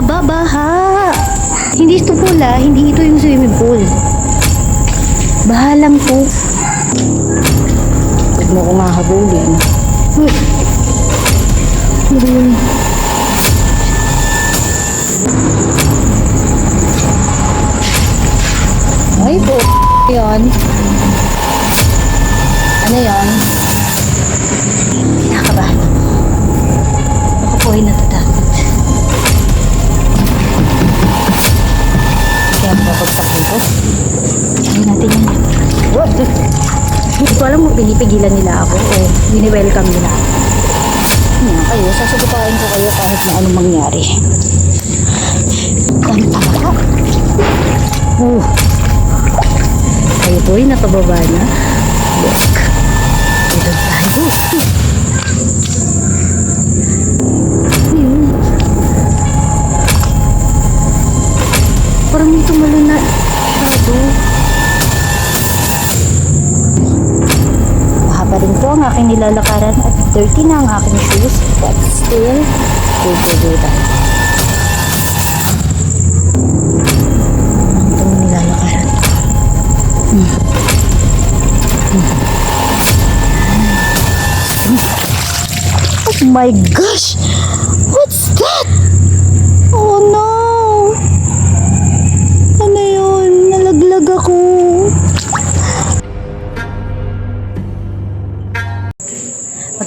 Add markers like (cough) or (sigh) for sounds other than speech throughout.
mababaha. Hindi ito pool ah, hindi ito yung swimming pool. Bahalang to. Huwag mo ko mahabulin. Uy. Ano ba? Ay po. Yun. Ano yun? Kinakabahan ako. Ako po ay ang babagsak dito. Try natin yan. What? Hindi ko alam kung pinipigilan nila ako o wini-welcome nila ako. Yan kayo, sasagupain ko kayo kahit na anong mangyari. Dami talaga. Oh. Kayo po ay napababa na. Look. Dito tayo. Ayun. Tumalon na shadow. Mahaba rin po ang aking nilalakaran at dirty na ang aking shoes but still, nilalakaran ko. Hmm. Hmm. Oh my gosh! What's that? Oh no!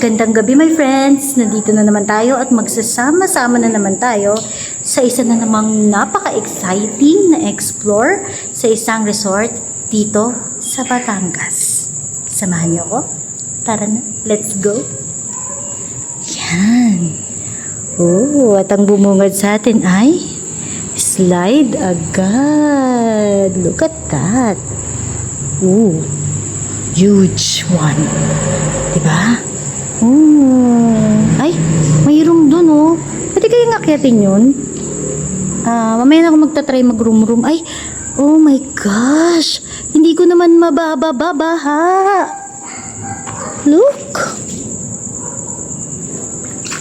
Magandang gabi my friends! Nandito na naman tayo at magsasama-sama na naman tayo sa isa na namang napaka-exciting na explore sa isang resort dito sa Batangas. Samahan niyo ako? Tara na, let's go! Yan! Oh, at ang bumungad sa atin ay slide agad. Look at that. Ooh, huge one. Diba? Oh. Ay, may room dun oh. Pwede kayong akyatin yun? Ah, mamaya na ako magta-try mag-room room. Ay, oh my gosh. Hindi ko naman mabababaha. Look.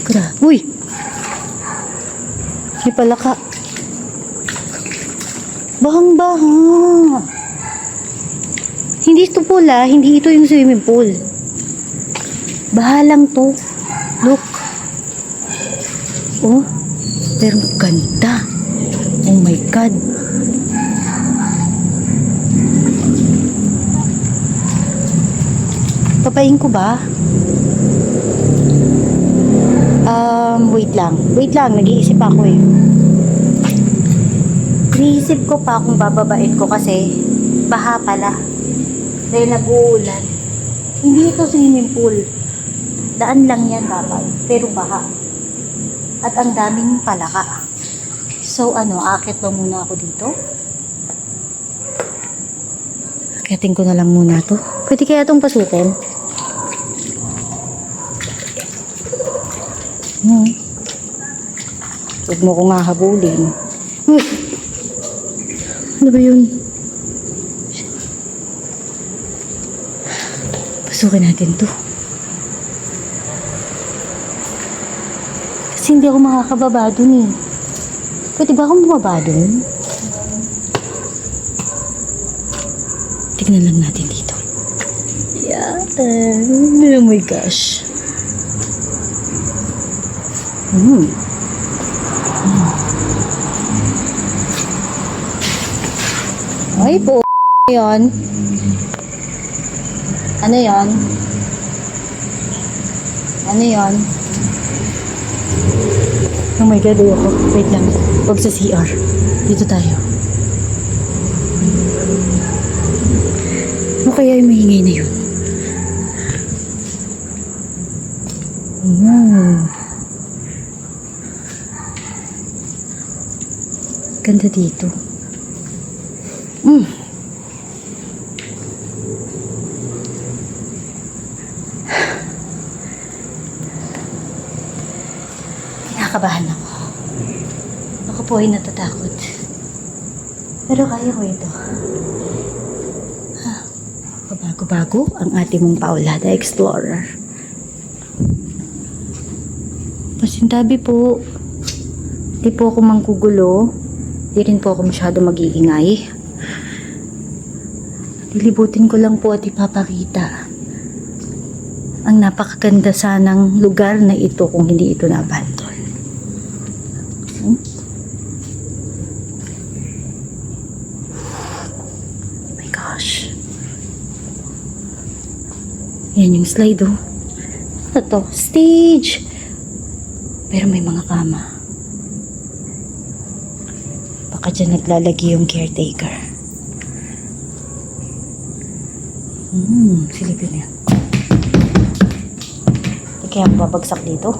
Gra. Uy. May palaka. Bahang-baha. Hindi ito pool ah. Hindi ito yung swimming pool. Bahalang to. Look. Oh. Pero ganda. Oh my God. Papayin ko ba? Um, wait lang. Wait lang, nag-iisip ako eh. Iniisip ko pa kung bababain ko kasi baha pala. Dahil nag-uulan. Hindi ito swimming pool. Daan lang yan dapat. Pero baha. At ang daming palaka. So ano, akit ba muna ako dito? Akitin ko na lang muna to. Pwede kaya itong pasukin? Hmm. Huwag mo ko nga habulin. Hmm. Ano ba yun? Pasukin natin to. Hindi ako makakababa dun eh. Pwede ba akong bumaba dun? Tignan lang natin dito. Yeah. Oh my gosh. Hmm. Ay po, yon. Ano yon? Ano yon? Oh my God, ayoko. Wait lang. Huwag sa CR. Dito tayo. Ano kaya yung maingay na yun? Hmm. Ganda dito. Mm. Kinakabahan ako. Ako po ay natatakot. Pero kaya ko ito. Ha? Bago-bago ang ating mong Paulada Explorer. Pasintabi po. Di po ako manggugulo. Di rin po ako masyado mag-iingay. Lilibutin ko lang po at ipapakita ang napakaganda sanang lugar na ito kung hindi ito na-abandon. Hmm? Oh my gosh. Yan yung slide oh. Ano to? Stage! Pero may mga kama. Baka dyan naglalagi yung caretaker. Hmm, silipin yan. Kaya babagsak dito.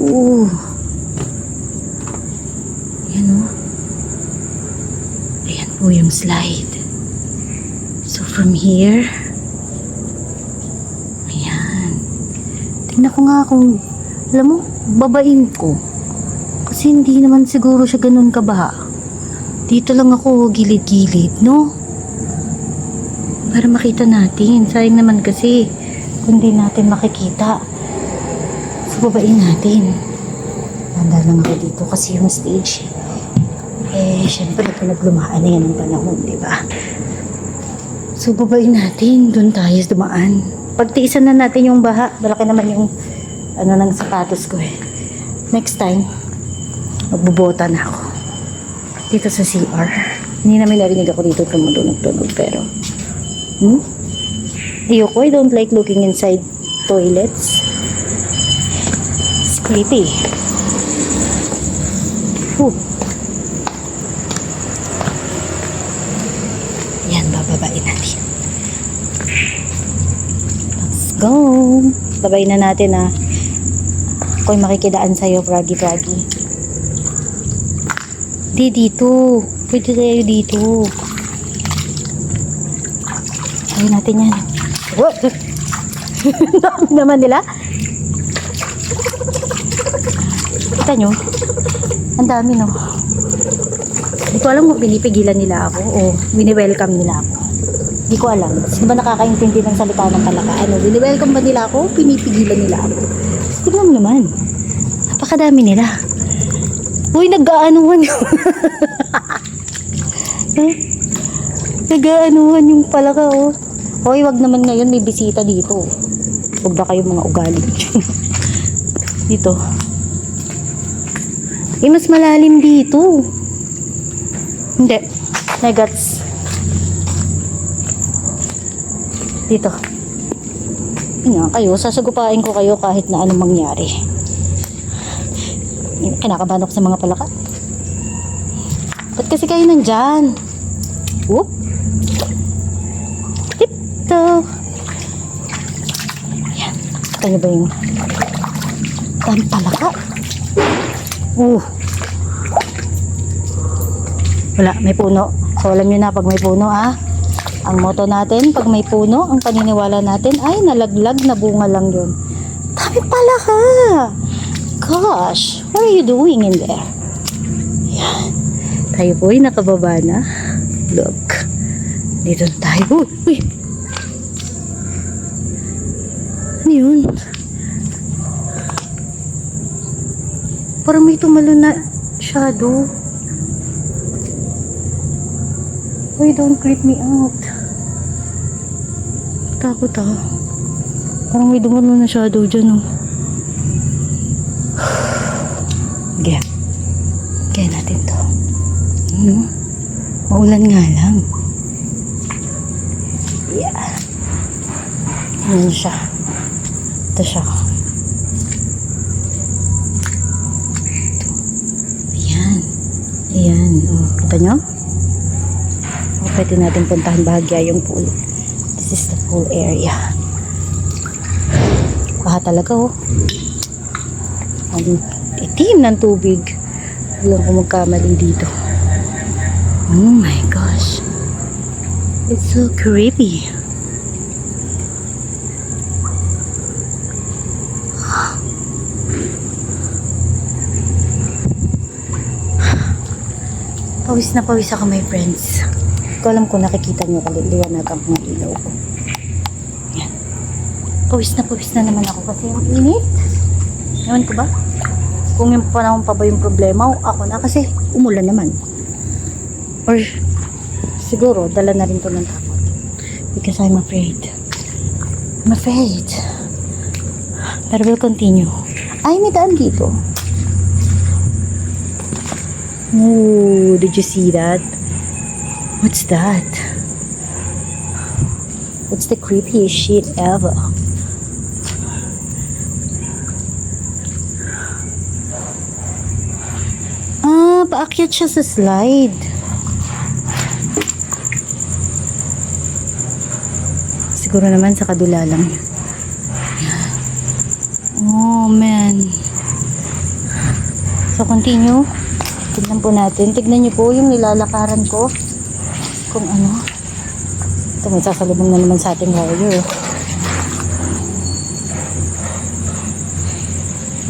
Ooh. Yan o. Ayan po yung slide. So from here, ayan. Tingnan ko nga kung, alam mo, babain ko. Kasi hindi naman siguro siya ganun kabaha. Dito lang ako gilid-gilid, no? Para makita natin. Sayang naman kasi kung di natin makikita. So, babain natin. Handa lang ako dito kasi yung stage. Eh, syempre, pinaglumaan na yan ng panahon, di ba? So, babain natin. Doon tayo dumaan. Pagtiisan na natin yung baha. Malaki naman yung ano ng sapatos ko eh. Next time, magbubota na ako. Dito sa CR. Hindi namin narinig ako dito tumutunog-tunog pero... Hmm? Ayoko, I don't like looking inside toilets. It's creepy. Whew. Yan, bababain natin. Let's go. Babayin na natin ah. Ako'y makikidaan sa'yo, Froggy Froggy. Di dito. Pwede tayo dito. Ayaw natin yan. What? (laughs) Naman nila. Kita nyo? Ang dami no. Hindi ko alam kung pinipigilan nila ako o wini-welcome nila ako. Hindi ko alam. Sino ba nakakaintindi ng salita ng palaka? Ano, wini-welcome ba nila ako pinipigilan nila ako? Tignan mo naman. Napakadami nila. Uy, nag-aanuhan (laughs) eh, nag-aanuhan yung palaka, oh. Hoy, wag naman ngayon may bisita dito. Huwag ba kayong mga ugali? (laughs) dito. Eh, mas malalim dito. Hindi. May Dito. Nga kayo, sasagupain ko kayo kahit na anong mangyari. Kinakabahan ako sa mga palaka. Ba't kasi kayo nandyan? Whoop. Tiptoe. Yan. Kita niyo ba yung dami palaka? Uh. Wala, may puno. So, alam niyo na pag may puno, ah. Ang motto natin, pag may puno, ang paniniwala natin ay nalaglag na bunga lang yun. Dami palaka! Gosh, what are you doing in there? Yan. Tayo po nakababa na. Look. Dito tayo. Uy! Ano yun? Parang may tumalo na shadow. Uy, don't creep me out. Takot ah. Parang may dumalo na shadow dyan oh. Sige. Kaya natin to. Ano? Maulan nga lang. Yeah. Ano siya? Ito siya. Ayan. Ayan. O, kita nyo? O, pwede natin puntahan bahagya yung pool. This is the pool area. Baha talaga oh. Ang itim ng tubig. Walang ko magkamali dito. Oh my gosh. It's so creepy. (gasps) Pawis na pawis ako my friends. Ko alam kung nakikita niyo kaliliwanag ang mga ilaw ko. Yan. Pawis na pawis na naman ako kasi ang init. Ewan ko ba? Kung yung panahon pa ba yung problema ako na kasi umulan naman. Or siguro dala na rin to ng takot. Because I'm afraid. I'm afraid. But we'll continue. Ay, may daan dito. Ooh, did you see that? What's that? It's the creepiest shit ever. Ah, paakyat siya sa slide. Siguro naman sa kadula lang. Oh, man. So, continue. Tignan po natin. Tignan niyo po yung nilalakaran ko. Kung ano. Ito, may sasalubong na naman sa ating warrior.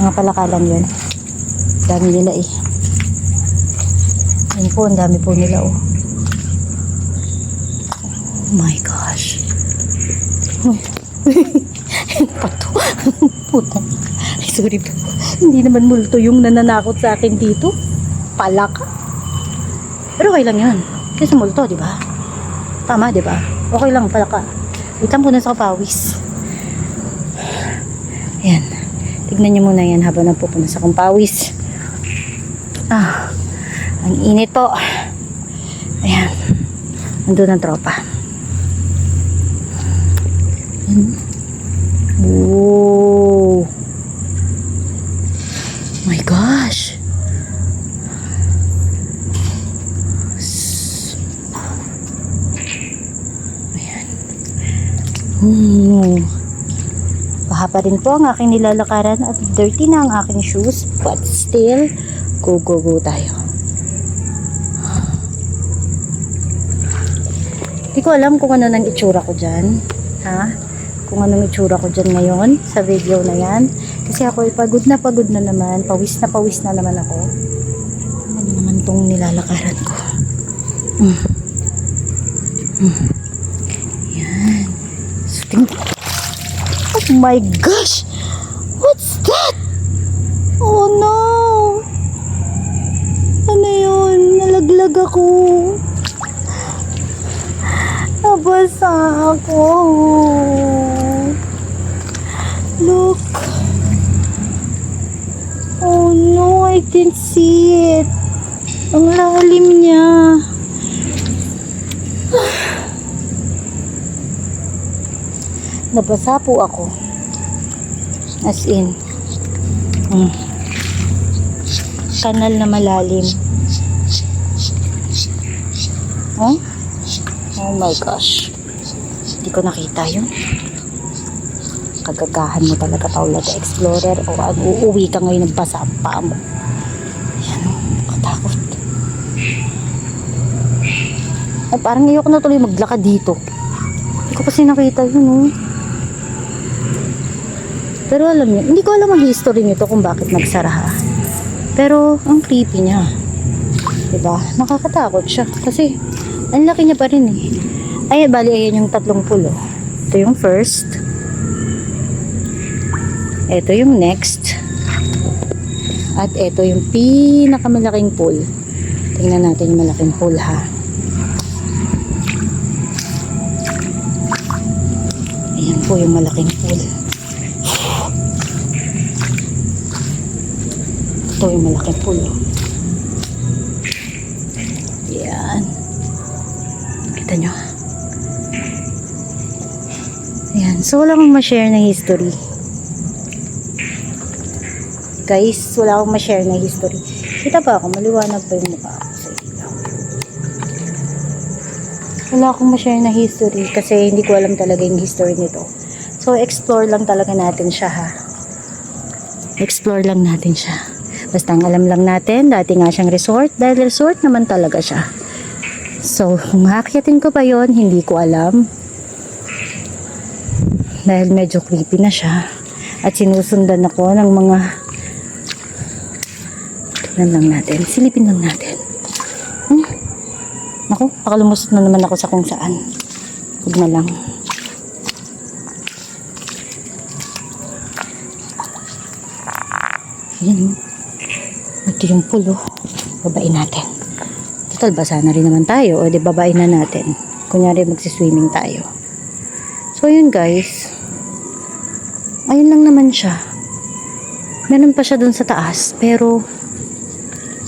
Mga palakalan yun. Dami nila eh. Yan po, ang dami po nila oh. Oh my gosh. (laughs) Pato. (laughs) Puta. Ay, sorry po. Hindi naman multo yung nananakot sa akin dito. Palaka. Pero okay lang yun. Kasi multo, di ba? Tama, di ba? Okay lang, palaka. Itam ko na sa kapawis. Ayan. Tignan niyo muna yan habang nagpupunta sa kumpawis. Ah, ang init po. Ayan. Nandun ang tropa. Ayan. Whoa. My gosh. S- Ayan. Hmm. Baha pa rin po ang aking nilalakaran at dirty na ang aking shoes but still go go go tayo. Hindi ko alam kung ano nang itsura ko dyan. Ha? Kung anong itsura ko dyan ngayon sa video na yan. Kasi ako ay pagod na pagod na naman. Pawis na pawis na naman ako. Ano naman tong nilalakaran ko. Mm. Mm. Yan. So. My gosh! What's that? Oh no! Ano yun? Nalaglag ako. Nabasa ako. Look. Oh no, I didn't see it. Ang lalim niya. Nabasa po ako. As in. Mm. Kanal na malalim. Oh? Oh my gosh. Hindi ko nakita yun. Kagagahan mo talaga Paula the Explorer o ano, uuwi ka ngayon ng basa ang paa mo. Yan o, katakot. Ay, parang ayoko na tuloy maglakad dito. Hindi ko kasi nakita yun o. Pero alam niyo, hindi ko alam ang history nito kung bakit nagsara ha. Pero ang creepy niya. 'Di ba? Nakakatakot siya kasi ang laki niya pa rin eh. Ay, bali ayan yung tatlong pulo. Ito yung first. Ito yung next. At ito yung pinakamalaking pool. Tingnan natin yung malaking pool ha. Ayan po yung malaking pool. Ito yung malaking pool. oh. Yan. Kita nyo. Ayan. So, wala akong ma-share na history. Guys, wala akong ma-share na history. Kita pa ako, maliwanag pa yung mukha ko sa ilaw. Wala akong ma-share na history kasi hindi ko alam talaga yung history nito. So, explore lang talaga natin siya ha. Explore lang natin siya. Basta ang alam lang natin, dati nga siyang resort, dahil resort naman talaga siya. So, kung makakyatin ko pa yon hindi ko alam. Dahil medyo creepy na siya. At sinusundan ako ng mga tignan lang natin. Silipin lang natin. Hmm? Ako, pakalumusot na naman ako sa kung saan. Huwag na lang. Ayan, oh. Ito yung pool, oh. Babain natin. Total, basa na rin naman tayo. O, di babain na natin. Kunyari, magsiswimming tayo. So, yun guys. Ayun lang naman siya. Meron pa siya dun sa taas. Pero,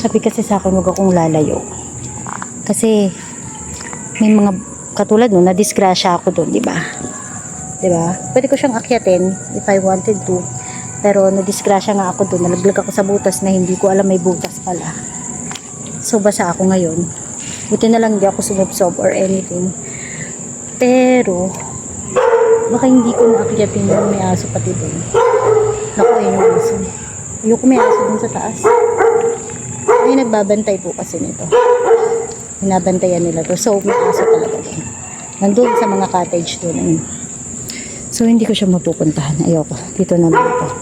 sabi kasi sa akin, huwag akong lalayo. Kasi, may mga katulad no, na-disgrasya ako dun, di ba? Di ba? Pwede ko siyang akyatin if I wanted to. Pero na-disgrasya nga ako dun. Nalaglag ako sa butas na hindi ko alam may butas pala. So, basa ako ngayon. Buti na lang hindi ako sumubsob or anything. Pero, baka hindi ko naakyatin yun. May aso pati dun. Naku, ayun yung aso. Ayoko may aso dun sa taas. May nagbabantay po kasi nito. Binabantayan nila to. So, may aso talaga dun. Nandun sa mga cottage doon. So, hindi ko siya mapupuntahan. Ayoko. Dito naman ako.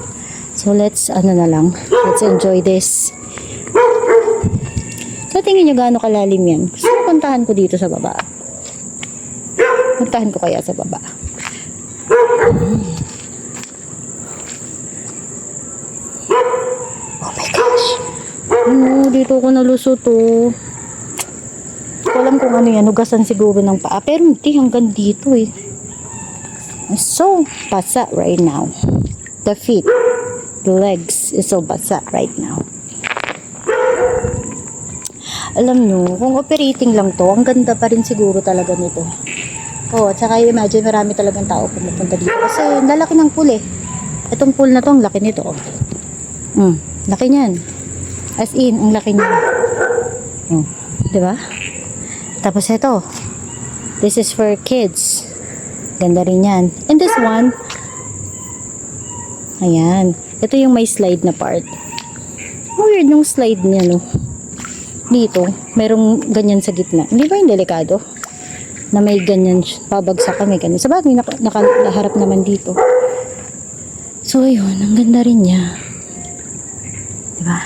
So, let's, ano na lang. Let's enjoy this. So, tingin nyo gaano kalalim yan. Ko puntahan ko dito sa baba. Puntahan ko kaya sa baba. Hmm. Oh. Ano, dito ko nalusot oh. Hindi ko alam kung ano yan. Hugasan siguro ng paa. Pero hindi, hanggang dito eh. So, basa right now. The feet, legs is so basa right now. Alam nyo, kung operating lang to, ang ganda pa rin siguro talaga nito. Oh, at saka imagine marami talagang tao pumupunta dito. Kasi ang lalaki ng pool eh. Itong pool na to, ang laki nito. Oh. Mm, laki niyan. As in, ang laki niyan. 'di ba? Tapos ito. This is for kids. Ganda rin yan. And this one, ayan. Ito yung may slide na part. Weird yung slide niya, no? Dito, merong ganyan sa gitna. Hindi ba yung delikado? Na may ganyan, pabagsak ka, may ganyan. Sa bagay, naka, naka, naharap naman dito. So, ayun, ang ganda rin niya. Diba?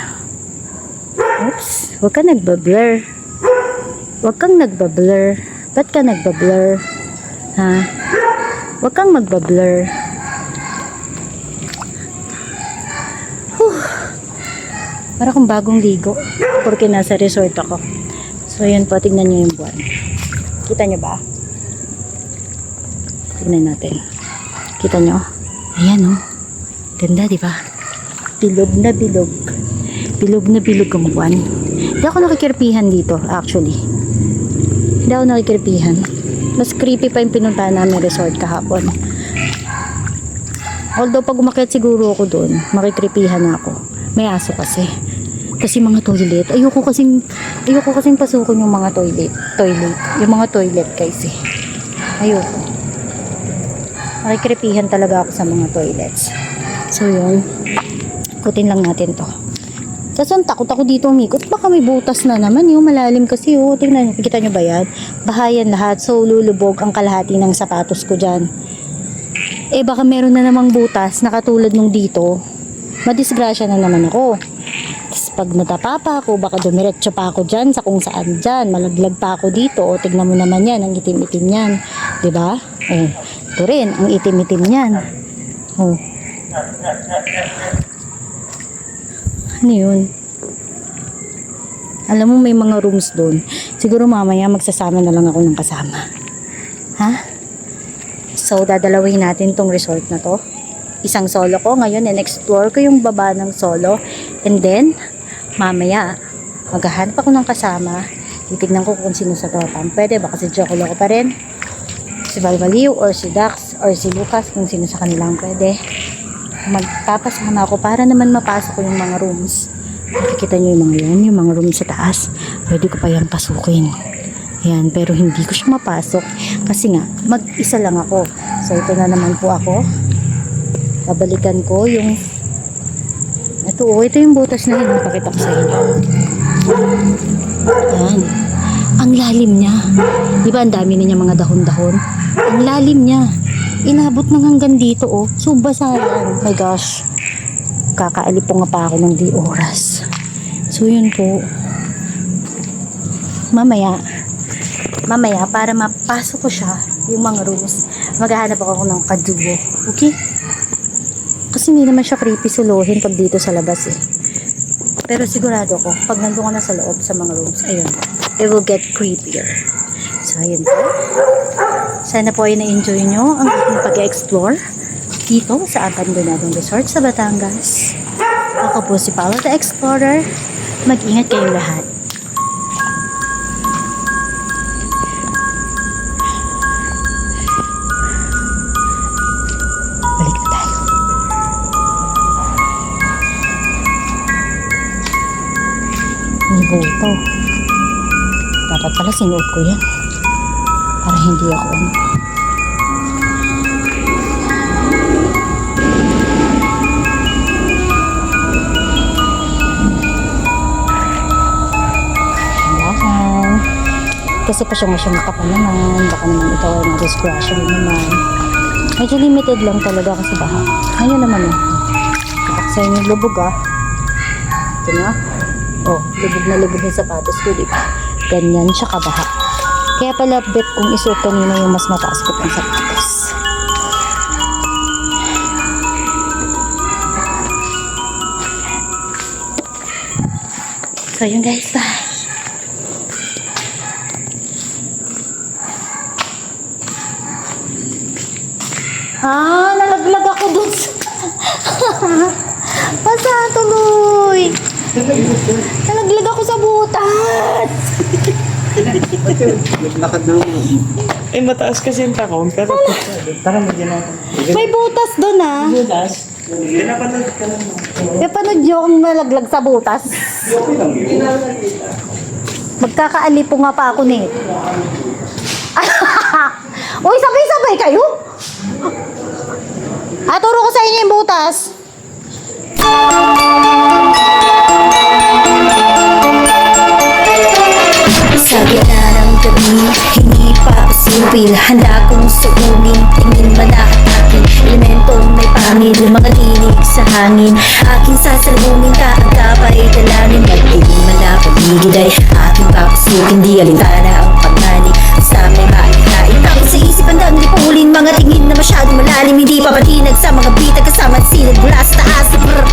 Oops, huwag ka nagbablur. Huwag kang nagbablur. Ba't ka nagbablur? Ha? Huwag kang magbablur. Para kung bagong ligo. Porque nasa resort ako. So, yun po. Tignan nyo yung buwan. Kita nyo ba? Tignan natin. Kita nyo? Ayan, oh. Ganda, di ba? Bilog na bilog. Bilog na bilog ang buwan. Hindi ako nakikirpihan dito, actually. Hindi ako nakikirpihan. Mas creepy pa yung pinuntahan namin resort kahapon. Although pag umakyat siguro ako doon, makikripihan ako. May aso kasi. Kasi mga toilet. Ayoko kasing, ayoko kasing pasukin yung mga toilet. Toilet. Yung mga toilet kasi. Ayoko. Makikripihan talaga ako sa mga toilets. So yun. Ikutin lang natin to. Kasi ang takot ako dito umikot. Baka may butas na naman. Yung malalim kasi. Oh, tingnan nyo. Kita nyo ba yan? Bahayan lahat. So, lulubog ang kalahati ng sapatos ko dyan. Eh, baka meron na namang butas na katulad nung dito. Madisgrasya na naman ako. Tapos pag natapa pa ako, baka dumiretso pa ako dyan sa kung saan dyan. Malaglag pa ako dito. O, tignan mo naman yan. Ang itim-itim yan. ba? Oh, ito rin. Ang itim-itim yan. Oh. Ano yun? Alam mo, may mga rooms doon. Siguro mamaya magsasama na lang ako ng kasama. Ha? So, dadalawin natin tong resort na to. Isang solo ko. Ngayon, in-explore ko yung baba ng solo. And then, mamaya, maghahanap ako ng kasama. Titignan ko kung sino sa tropan. Pwede, baka si Joko Loco pa rin. Si Valvaliw, or si Dax, or si Lucas, kung sino sa kanilang pwede magpapasama ako para naman mapasok ko yung mga rooms. Nakikita nyo yung mga yan, yung mga rooms sa taas. Pwede ko pa yan pasukin. Yan, pero hindi ko siya mapasok kasi nga, mag-isa lang ako. So, ito na naman po ako. Babalikan ko yung ito, oh, ito yung butas na yun. Napakita ko sa inyo. Yan. Ang lalim niya. Di ba ang dami na niya mga dahon-dahon? Ang lalim niya. Inabot nang hanggang dito, oh. So, basa yan. My gosh. Kakaalipong nga pa ako ng di oras. So, yun po. Mamaya, mamaya, para mapasok ko siya, yung mga rooms, maghahanap ako ng kadugo. Okay? Kasi hindi naman siya creepy suluhin pag dito sa labas eh. Pero sigurado ko, pag nandun ka na sa loob sa mga rooms, ayun, it will get creepier. So, ayun po. Sana po ay na-enjoy nyo ang aking pag-explore dito sa Abandonadong Resort sa Batangas. Ako po si Paolo the Explorer. Mag-ingat kayong lahat. May buto. Dapat pala sinuot ko yan. Para hindi ako ano. Kailangan. Kasi pasyong-pasyong ka pa naman. Baka naman ikaw ay rin naman. Medyo limited lang talaga kasi baha. Ngayon naman eh. Nakakasaya yung lubog ah. Ito na. Oh, lubog na lubog yung sapatos ko, di ba? Ganyan siya kabaha. Kaya pala bet kung isuot kanina yung mas mataas ko pang sapatos. So yun guys, bye! Ah, nalaglag ako dun sa... (laughs) Basa tuloy! Nalaglag ako sa butas! Naglakad na. Eh, mataas kasi yung takong, pero tara mo din. May butas dun ah! Butas. Pinapanood ka lang. Kaya panood nyo kung nalaglag sa butas. Magkakaalipo nga pa ako nito. (laughs) Uy, sabay-sabay kayo? Ah, turo ko sa inyo yung butas. Sa ng gabi, hindi pa pasilpil Handa kong suunin, tingin malakad akin Elementong may pangil, mga tinig sa hangin. Aking sasalunin ka, ang kapay dalangin. Magdilim man na paligid ay aking papasukin Di alintana ang panganib sa may maikain Takot sa isip ang dang lipulin Mga tingin na masyadong malalim. Hindi pa patinag sa mga bitag kasama at sinag mula sa taas. Brr.